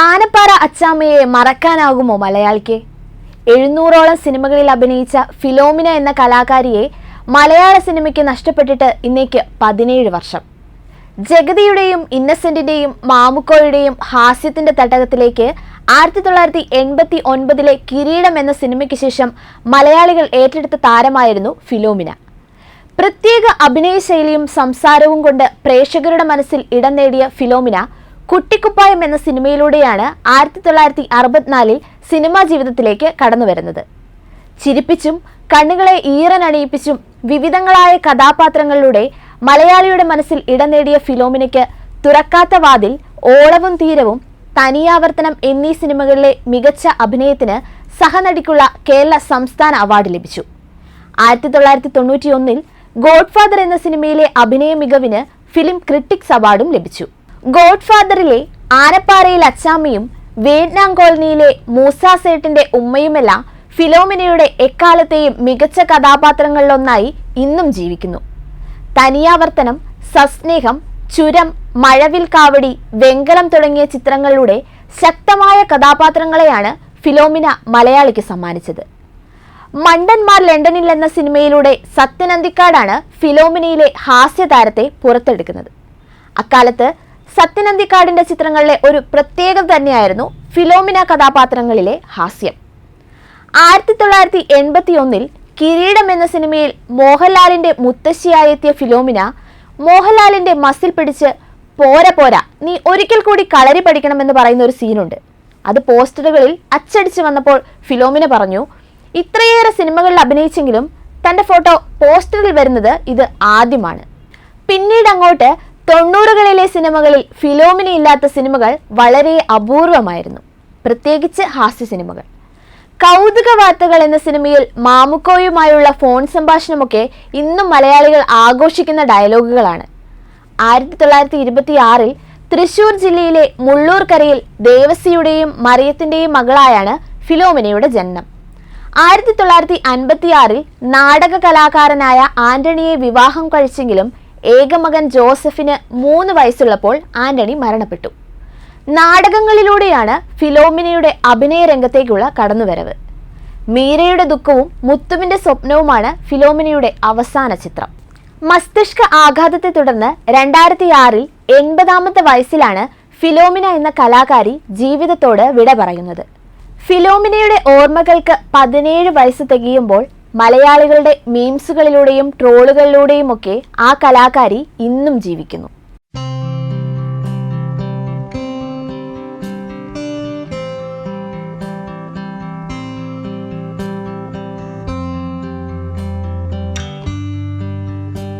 ആനപ്പാറ അച്ചാമ്മയെ മറക്കാനാകുമോ മലയാളിക്ക്? എഴുന്നൂറോളം സിനിമകളിൽ അഭിനയിച്ച ഫിലോമിന എന്ന കലാകാരിയെ മലയാള സിനിമയ്ക്ക് നഷ്ടപ്പെട്ടിട്ട് ഇന്നേക്ക് പതിനേഴ് വർഷം. ജഗതിയുടെയും ഇന്നസെന്റിന്റെയും മാമുക്കോയുടെയും ഹാസ്യത്തിന്റെ തട്ടകത്തിലേക്ക് ആയിരത്തി തൊള്ളായിരത്തി എൺപത്തി ഒൻപതിലെ കിരീടം എന്ന സിനിമയ്ക്ക് ശേഷം മലയാളികൾ ഏറ്റെടുത്ത താരമായിരുന്നു ഫിലോമിന. പ്രത്യേക അഭിനയ ശൈലിയും സംസാരവും കൊണ്ട് പ്രേക്ഷകരുടെ മനസ്സിൽ ഇടം നേടിയ ഫിലോമിന കുട്ടിക്കുപ്പായം എന്ന സിനിമയിലൂടെയാണ് ആയിരത്തി തൊള്ളായിരത്തി അറുപത്തിനാലിൽ സിനിമാ ജീവിതത്തിലേക്ക് കടന്നു വരുന്നത് ചിരിപ്പിച്ചും കണ്ണുകളെ ഈറനണിയിപ്പിച്ചും വിവിധങ്ങളായ കഥാപാത്രങ്ങളിലൂടെ മലയാളിയുടെ മനസ്സിൽ ഇടം നേടിയ ഫിലോമിനയ്ക്ക് തുറക്കാത്ത വാതിൽ ഓളവും തീരവും തനിയാവർത്തനം എന്നീ സിനിമകളിലെ മികച്ച അഭിനയത്തിന് സഹനടിക്കുള്ള കേരള സംസ്ഥാന അവാർഡ് ലഭിച്ചു. ആയിരത്തി തൊള്ളായിരത്തി തൊണ്ണൂറ്റി ഒന്നിൽ ഗോഡ്ഫാദർ എന്ന സിനിമയിലെ അഭിനയ മികവിന് ഫിലിം ക്രിട്ടിക്സ് അവാർഡും ലഭിച്ചു. ഗോഡ്ഫാദറിലെ ആനപ്പാറയിൽ അച്ചാമ്മയും വിയറ്റ്നാം കോളനിയിലെ മൂസ സേട്ടിന്റെ ഉമ്മയുമെല്ലാം ഫിലോമിനയുടെ എക്കാലത്തെയും മികച്ച കഥാപാത്രങ്ങളിലൊന്നായി ഇന്നും ജീവിക്കുന്നു. തനിയാവർത്തനം സസ്നേഹം ചുരം മഴവിൽ കാവടി വെങ്കലം തുടങ്ങിയ ചിത്രങ്ങളിലൂടെ ശക്തമായ കഥാപാത്രങ്ങളെയാണ് ഫിലോമിന മലയാളിക്ക് സമ്മാനിച്ചത്. മണ്ടന്മാർ ലണ്ടനിൽ എന്ന സിനിമയിലൂടെ സത്യനന്ദിക്കാടാണ് ഫിലോമിനയിലെ ഹാസ്യതാരത്തെ പുറത്തെടുക്കുന്നത്. അക്കാലത്ത് സത്യനന്ദിക്കാടിന്റെ ചിത്രങ്ങളിലെ ഒരു പ്രത്യേകത തന്നെയായിരുന്നു ഫിലോമിന കഥാപാത്രങ്ങളിലെ ഹാസ്യം. ആയിരത്തി തൊള്ളായിരത്തി എൺപത്തി ഒന്നിൽ കിരീടം എന്ന സിനിമയിൽ മോഹൻലാലിന്റെ മുത്തശ്ശിയായെത്തിയ ഫിലോമിന മോഹൻലാലിന്റെ മസിൽ പിടിച്ച് പോര പോര നീ ഒരിക്കൽ കൂടി കളരി പഠിക്കണമെന്ന് പറയുന്ന ഒരു സീനുണ്ട്. അത് പോസ്റ്ററുകളിൽ അച്ചടിച്ച് വന്നപ്പോൾ ഫിലോമിന പറഞ്ഞു ഇത്രയേറെ സിനിമകളിൽ അഭിനയിച്ചെങ്കിലും തന്റെ ഫോട്ടോ പോസ്റ്ററിൽ വരുന്നത് ഇത് ആദ്യമാണ്. പിന്നീട് അങ്ങോട്ട് തൊണ്ണൂറുകളിലെ സിനിമകളിൽ ഫിലോമിന ഇല്ലാത്ത സിനിമകൾ വളരെ അപൂർവമായിരുന്നു. പ്രത്യേകിച്ച് ഹാസ്യ സിനിമകൾ. കൗതുക വാർത്തകൾ എന്ന സിനിമയിൽ മാമുക്കോയുമായുള്ള ഫോൺ സംഭാഷണമൊക്കെ ഇന്നും മലയാളികൾ ആഘോഷിക്കുന്ന ഡയലോഗുകളാണ്. ആയിരത്തി തൊള്ളായിരത്തി ഇരുപത്തി ആറിൽ തൃശൂർ ജില്ലയിലെ മുള്ളൂർക്കരയിൽ ദേവസിയുടെയും മറിയത്തിന്റെയും മകളായാണ് ഫിലോമിനയുടെ ജനനം. ആയിരത്തി തൊള്ളായിരത്തി അൻപത്തിയാറിൽ നാടക കലാകാരനായ ആന്റണിയെ വിവാഹം കഴിച്ചെങ്കിലും ഏകമകൻ ജോസഫിന് മൂന്ന് വയസ്സുള്ളപ്പോൾ ആന്റണി മരണപ്പെട്ടു. നാടകങ്ങളിലൂടെയാണ് ഫിലോമിനയുടെ അഭിനയ രംഗത്തേക്കുള്ള കടന്നുവരവ്. മീരയുടെ ദുഃഖവും മുത്തുവിന്റെ സ്വപ്നവുമാണ് ഫിലോമിനയുടെ അവസാന ചിത്രം. മസ്തിഷ്ക ആഘാതത്തെ തുടർന്ന് രണ്ടായിരത്തി ആറിൽ എൺപതാമത്തെ വയസ്സിലാണ് ഫിലോമിന എന്ന കലാകാരി ജീവിതത്തോട് വിട പറയുന്നത്. ഫിലോമിനയുടെ ഓർമ്മകൾക്ക് പതിനേഴ് വയസ്സ് തികയുമ്പോൾ മലയാളികളുടെ മീംസുകളിലൂടെയും ട്രോളുകളിലൂടെയും ഒക്കെ ആ കലാകാരി ഇന്നും ജീവിക്കുന്നു.